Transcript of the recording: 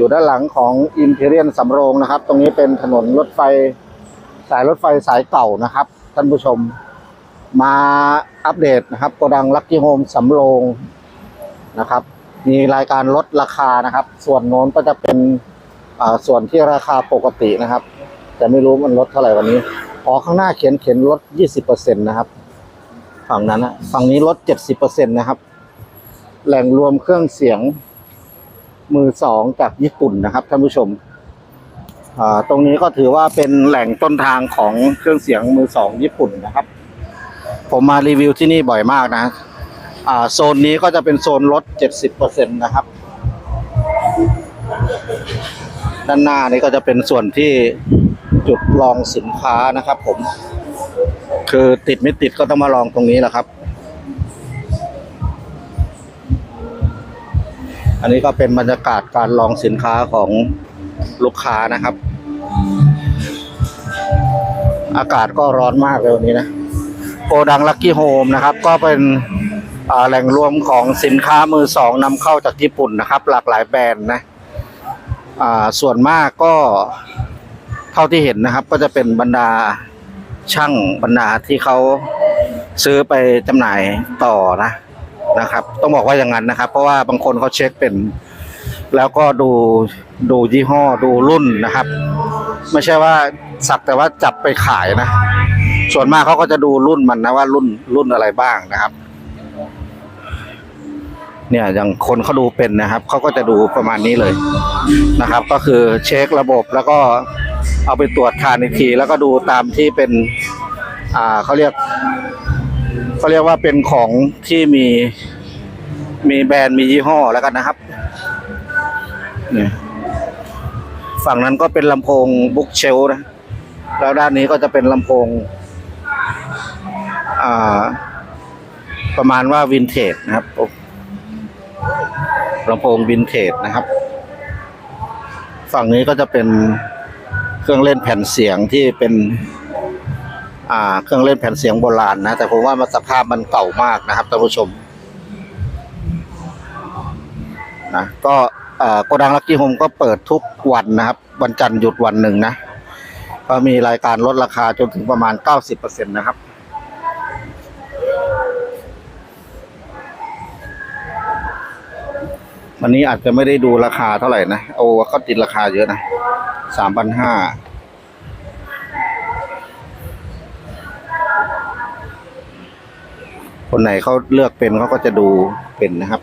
อยู่ด้านหลังของอิมพีเรียนสำโรงนะครับ ตรงนี้เป็นถนนรถไฟสายรถไฟสายเก่านะครับ ท่านผู้ชมมาอัปเดตนะครับโกดังลักกี้โฮมสำโรงนะครับ มีรายการลดราคานะครับ ส่วนโน้นก็จะเป็นอ่าส่วนที่ราคาปกตินะครับ แต่ไม่รู้มันลดเท่าไหร่วันนี้อ๋อข้างหน้าเขียนเขียนลด 20%นะครับ ฝั่งนั้นนะฝั่งนี้ลด 70%นะครับ แหล่งรวมเครื่องเสียง มือสองจากญี่ปุ่นนะครับท่านผู้ชมอ่าตรงนี้ก็ถือว่าเป็นแหล่งต้นทางของเครื่องเสียงมือสองญี่ปุ่นนะครับ ผมมารีวิวที่นี่บ่อยมากนะอ่าโซนนี้ก็จะเป็นโซนลด 70%นะครับ ด้านหน้านี้ก็จะเป็นส่วนที่จุดลองสินค้านะครับผม คือติดไม่ติดก็ต้องมาลองตรงนี้แหละครับ อันนี้ก็เป็นบรรยากาศการลองสินค้าของลูกค้านะครับ อากาศก็ร้อนมากเลยวันนี้นะโกดังลักกี้โฮมนะครับ ก็เป็นแหล่งรวมของสินค้ามือสองนำเข้าจากญี่ปุ่นนะครับ หลากหลายแบรนด์นะส่วนมากก็เท่าที่เห็นนะครับ ก็จะเป็นบรรดาช่างบรรดาที่เขาซื้อไปจำหน่ายต่อนะ นะครับ ต้องบอกว่าอย่างนั้นนะครับ เพราะว่าบางคนเขาเช็คเป็น แล้วก็ดูดูยี่ห้อดูรุ่นนะครับ ไม่ใช่ว่าสักแต่ว่าจับไปขายนะ ส่วนมากเขาก็จะดูรุ่นมันนะว่ารุ่นรุ่นอะไรบ้างนะครับ เนี่ยอย่างคนเขาดูเป็นนะครับเขาก็จะดูประมาณนี้เลยนะครับ ก็คือเช็คระบบแล้วก็เอาไปตรวจทานอีกที แล้วก็ดูตามที่เป็น อ่าเขาเรียก เขาเรียกว่าเป็นของที่มีมีแบรนด์มียี่ห้อแล้วกันนะครับนี่ฝั่งนั้นก็เป็นลำโพงบุ๊กเชลนะ แล้วด้านนี้ก็จะเป็นลำโพง อ่า ประมาณว่าวินเทจนะครับลำโพงวินเทจนะครับ ฝั่งนี้ก็จะเป็นเครื่องเล่นแผ่นเสียงที่เป็น อ่าเครื่องเล่นแผ่นเสียงโบราณนะ แต่ผมว่ามันสภาพมันเก่ามากนะครับท่านผู้ชมนะก็อ่อโกดังลักกี้โฮมก็เปิดทุกวันนะครับ วันจันทร์หยุดวันหนึ่งนะ ก็มีรายการลดราคาจนถึงประมาณ 90%นะครับวันนี้อาจจะไม่ได้ดูราคาเท่าไหร่นะ โอ้เขาติดราคาเยอะนะสามพันห้า คนไหนเขาเลือกเป็นเขาก็จะดูเป็นนะครับ